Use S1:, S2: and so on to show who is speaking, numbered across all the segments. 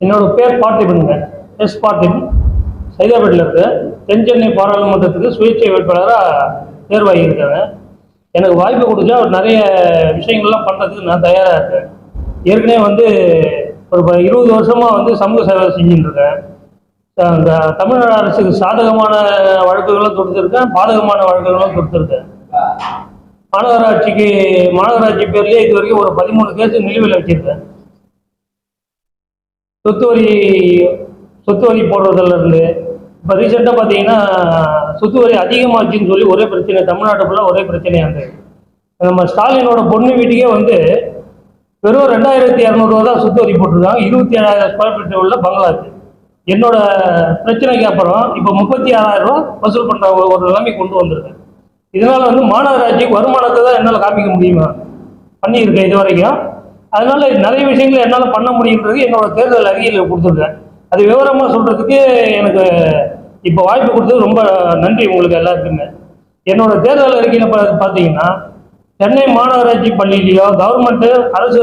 S1: என்னோட பேர் பார்த்திபனுங்க எஸ் பார்த்திபன் சைதாபேட்டில் இருக்கு. தென் சென்னை பாராளுமன்றத்துக்கு சுயேட்சை வேட்பாளராக தேர்வாகியிருக்காங்க எனக்கு வாய்ப்பு கொடுத்தா ஒரு நிறைய விஷயங்கள்லாம் பண்ணுறதுக்கு நான் தயாராக இருக்கேன். ஏற்கனவே வந்து ஒரு ப- இருபது வருஷமாக வந்து சமூக சேவை செஞ்சுட்டு இருக்கேன். இந்த தமிழ்நாடு அரசுக்கு சாதகமான வழக்குகளும் கொடுத்துருக்கேன் பாதகமான வழக்குகளும் கொடுத்துருக்கேன் மாநகராட்சிக்கு மாநகராட்சி பேர்லேயே இது வரைக்கும் ஒரு பதிமூணு கேஸ் நிலுவையில் வச்சுருக்கேன். சொத்து வரி சொத்து வரி போடுறதுல இருந்து இப்போ ரீசெண்டாக பார்த்தீங்கன்னா சொத்து வரி அதிகமாச்சுன்னு சொல்லி ஒரே பிரச்சனை தமிழ்நாட்டு ஃபுல்லாக ஒரே பிரச்சனையாக இருந்தது. நம்ம ஸ்டாலினோட பொண்ணு வீட்டுக்கே வந்து வெறும் ரெண்டாயிரத்தி இரநூறுவா தான் சொத்து வரி போட்டிருக்காங்க. இருபத்தி ஏழாயிரம் ஸ்கொயர் ஃபீட் உள்ள பங்களா என்னோட பிரச்சனைக்கு அப்புறம் இப்போ முப்பத்தி ஆறாயிரம் ரூபா வசூல் பண்ணுற ஒரு நிலைமை கொண்டு வந்திருக்கேன். இதனால வந்து மாநகராட்சிக்கு வருமானத்தை தான் என்னால் காமிக்க முடியுமா? பண்ணியிருக்கேன் இது வரைக்கும் அதனால நிறைய விஷயங்கள் என்னால் பண்ண முடியுன்றது என்னோட தேர்தல் அறிக்கையில் கொடுத்துருக்கேன். அது விவரமாக சொல்கிறதுக்கு எனக்கு இப்போ வாய்ப்பு கொடுத்தது ரொம்ப நன்றி உங்களுக்கு எல்லாருக்குமே. என்னோட தேர்தல் அறிக்கையில் பார்த்தீங்கன்னா சென்னை மாநகராட்சி பள்ளியிலையோ கவர்மெண்ட்டு அரசு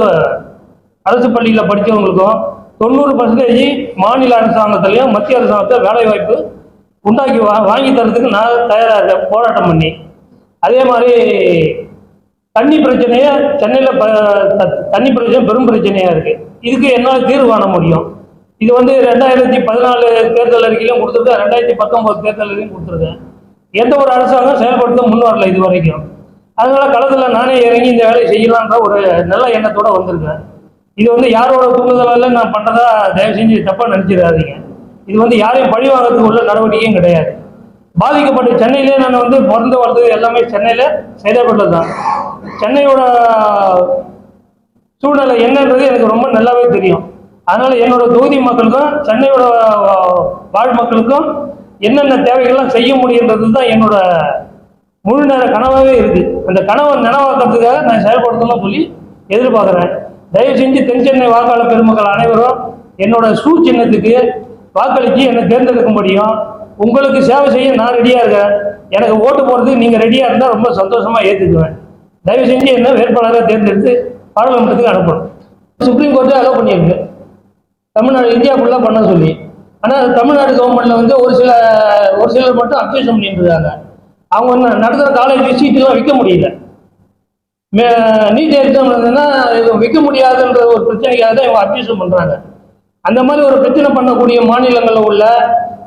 S1: அரசு பள்ளியில் படித்தவங்களுக்கும் தொண்ணூறு பர்சன்டேஜ் மாநில அரசாங்கத்திலையும் மத்திய அரசாங்கத்தில் வேலை வாய்ப்பு உண்டாக்கி வா வாங்கி தரத்துக்கு நான் தயாராக இருக்கேன். போராட்டம் பண்ணி. அதே மாதிரி தண்ணி பிரச்சனையே சென்னையில் ப த- தண்ணி பிரச்சனை பெரும் பிரச்சனையாக இருக்குது இதுக்கு என்னால் தீர்வு காண முடியும். இது வந்து ரெண்டாயிரத்தி பதினாலு தேர்தல் அறிக்கையிலும் கொடுத்துருக்கேன். ரெண்டாயிரத்தி பத்தொம்போது தேர்தல் அறிக்கையும் கொடுத்துருக்கேன். எந்த ஒரு அரசாங்கம் செயல்படுத்த முன் வரல இது வரைக்கும். அதனால களத்தில் நானே இறங்கி இந்த வேலையை செய்யலான்ற ஒரு நல்ல எண்ணத்தோடு வந்திருக்கேன். இது வந்து யாரோட தூண்டுதலால நான் பண்ணுறதா தயவு செஞ்சு தப்பாக நினச்சிடாதீங்க. இது வந்து யாரையும் பழி வாங்கிறதுக்கு உள்ள நடவடிக்கையும் கிடையாது. பாதிக்கப்பட்ட சென்னையிலே நான் வந்து பிறந்து வளர்ந்தது எல்லாமே சென்னையில் சைதாப்பேட்டில் தான் சென்னையோட சூழ்நிலை என்னன்றது எனக்கு ரொம்ப நல்லாவே தெரியும். அதனால் என்னோட தொகுதி மக்களுக்கும் சென்னையோட வாழ் மக்களுக்கும் என்னென்ன தேவைகள்லாம் செய்ய முடியுன்றது தான் என்னோட முழு நேர கனவாகவே இருக்குது அந்த கனவை நனவாக்கிறதுக்காக நான் செயல்படுத்தணும்னு சொல்லி எதிர்பார்க்குறேன். தயவு செஞ்சு தென் சென்னை வாக்காளர் பெருமக்கள் அனைவரும் என்னோட சூ சின்னத்துக்கு வாக்களித்து என்னை தேர்ந்தெடுக்க முடியும் உங்களுக்கு சேவை செய்ய நான் ரெடியாக இருக்கேன். எனக்கு ஓட்டு போடுறதுக்கு நீங்கள் ரெடியாக இருந்தால் ரொம்ப சந்தோஷமாக ஏற்றுக்குவேன் தயவு செஞ்சு என்ன வேட்பாளராக தேர்ந்தெடுத்து பாராளுமன்றத்துக்கு அனுப்பணும். சுப்ரீம் கோர்ட்டே அலோவ் பண்ணியிருக்கு. தமிழ்நாடு இந்தியா ஃபுல்லாக பண்ண சொல்லி. ஆனால் தமிழ்நாடு கவர்மெண்ட்டில் வந்து ஒரு சில ஒரு சிலர் மட்டும் அப்ஜெக்ஷன் பண்ணிட்டு இருக்காங்க அவங்க வந்து நடத்துகிற காலேஜ் சீட்டுலாம் விற்க முடியல. நீட் எக்ஸாம் இருந்ததுன்னா விற்க முடியாதுன்ற ஒரு பிரச்சனைக்காக தான் இவங்க அப்ஜெக்ஷன் பண்ணுறாங்க அந்த மாதிரி ஒரு பிரச்சனை பண்ணக்கூடிய மாநிலங்களில் உள்ள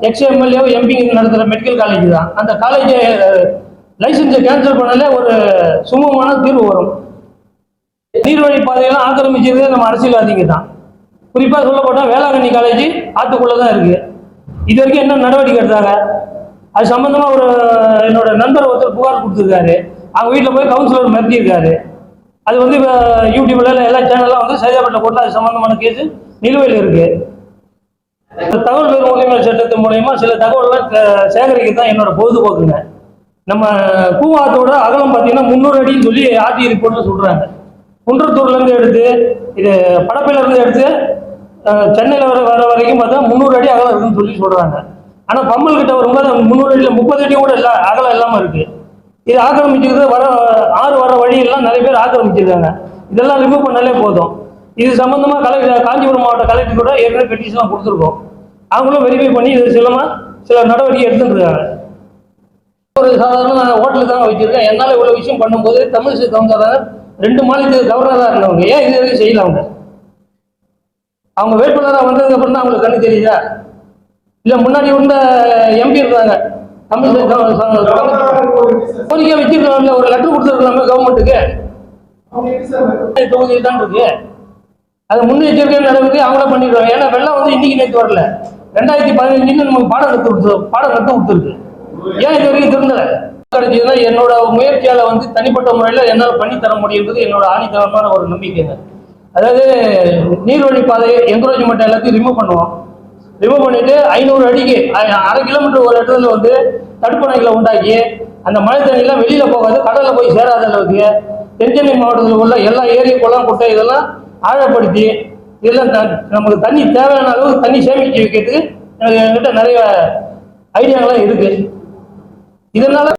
S1: எக்ஸ்எம்எல்ஏ எம்பி நடத்துகிற மெடிக்கல் காலேஜ் தான். அந்த காலேஜை லைசன்ஸை கேன்சல் பண்ணாலே ஒரு சுமூகமான தீர்வு வரும். நீர்வழி பாதையெல்லாம் ஆக்கிரமிச்சது நம்ம அரசியல்வாதிங்க தான். குறிப்பாக சொல்லப்பட்டால் வேளாங்கண்ணி காலேஜ் ஆத்துக்குள்ளே தான் இருக்குது இது வரைக்கும் என்ன நடவடிக்கை எடுத்தாங்க? அது சம்மந்தமாக ஒரு என்னோட நண்பர் ஒருத்தர் புகார் கொடுத்துருக்காரு. அவங்க வீட்டில் போய் கவுன்சிலர் மிரட்டியிருக்காரு. அது வந்து யூடியூப்ல எல்லா சேனல்லாம் வந்து சைதாப்பேட்டில் கொண்டு அது சம்மந்தமான கேஸ் நிலுவையில் இருக்குது தகவல் பெறும் உரிமை சட்டத்தின் மூலயமா சில தகவல்லாம் சேகரிக்க தான் என்னோட பொழுதுபோக்குங்க. நம்ம கூவாத்தோட அகலம் பார்த்தீங்கன்னா முந்நூறு அடின்னு சொல்லி ஆர்டி ரிப்போர்ட்ல சொல்றாங்க. குன்றத்தூர்லேருந்து எடுத்து இது படப்பிலேருந்து எடுத்து சென்னையில் வர வர வரைக்கும் பார்த்தா முந்நூறு அடி அகலம் இருக்குன்னு சொல்லி சொல்கிறாங்க ஆனால் பம்பல் கிட்ட வரும்போது முந்நூறு அடியில் முப்பது அடி கூட இல்லை அகலம் இல்லாமல் இருக்குது இது ஆக்கிரமிச்சிருக்கிறது வர ஆறு வர வழியெல்லாம் நிறைய பேர் ஆக்கிரமிச்சிருக்காங்க. இதெல்லாம் ரிமூவ் பண்ணாலே போதும். இது சம்பந்தமா கலெக்டர் காஞ்சிபுரம் மாவட்ட கலெக்டர் கூட ஏற்கனவே பெட்டிஷன்லாம் கொடுத்துருக்கோம். அவங்களும் வெரிஃபை பண்ணி இது சிலமா சில நடவடிக்கை எடுத்துட்டு இருக்காங்க ஒரு சாதாரண ஹோட்டலுக்கு தான் வச்சிருக்கேன். என்னால் இவ்வளோ விஷயம் பண்ணும்போது தமிழிசை கவுண்டர் ரெண்டு மாநிலத்துக்கு கவர்னராக இருந்தவங்க. ஏன் இது வரைக்கும் செய்யல அவங்க? அவங்க வேட்பாளராக வந்ததுக்கு அப்புறம் தான் அவங்களுக்கு கண்ணு தெரியுதா? இல்லை முன்னாடி இருந்த எம்பி இருந்தாங்க. தமிழிசை கோரிக்கை வச்சிருக்கலாம்ல. ஒரு லெட்டர் கொடுத்துருக்கலாமே கவர்மெண்ட்டுக்கு தொகுதியில் தான் இருக்கு. அது முன்னெச்சரிக்கை நடவடிக்கை அவங்கள பண்ணிடுவாங்க ஏன்னா வெள்ளம் வந்து இன்னைக்கு நேற்று வரல. ரெண்டாயிரத்தி பதினஞ்சுன்னு நமக்கு பாடம் கற்று கொடுத்து பாடம் கற்று கொடுத்துருக்கு. ஏன் இது வரைக்கும் திருந்தல? கிடைச்சதுன்னா என்னோட முயற்சியால வந்து தனிப்பட்ட முறையில் என்னால் பண்ணி தர முடியுன்றது என்னோட ஆணித்தரமான ஒரு நம்பிக்கைங்க அதாவது நீர்வழி பாதையை என்கரேஜ்மெண்ட் எல்லாத்தையும் ரிமூவ் பண்ணுவோம். ரிமூவ் பண்ணிட்டு ஐநூறு அடிக்கு அரை கிலோமீட்டர் ஒரு இடத்துல வந்து தடுப்பணைகளை உண்டாக்கி அந்த மழை தண்ணியெல்லாம் வெளியில் போகாது கடலில் போய் சேராத அளவுக்கு தென்சென்னை மாவட்டத்தில் உள்ள எல்லா ஏரி குளம் குட்டை இதெல்லாம் ஆழப்படுத்தி இதெல்லாம் த- நமக்கு தண்ணி தேவையான அளவுக்கு தண்ணி சேமிக்க வைக்கிறதுக்கு எனக்கு என்கிட்ட நிறைய ஐடியாங்களாம் இருக்குது இதனால்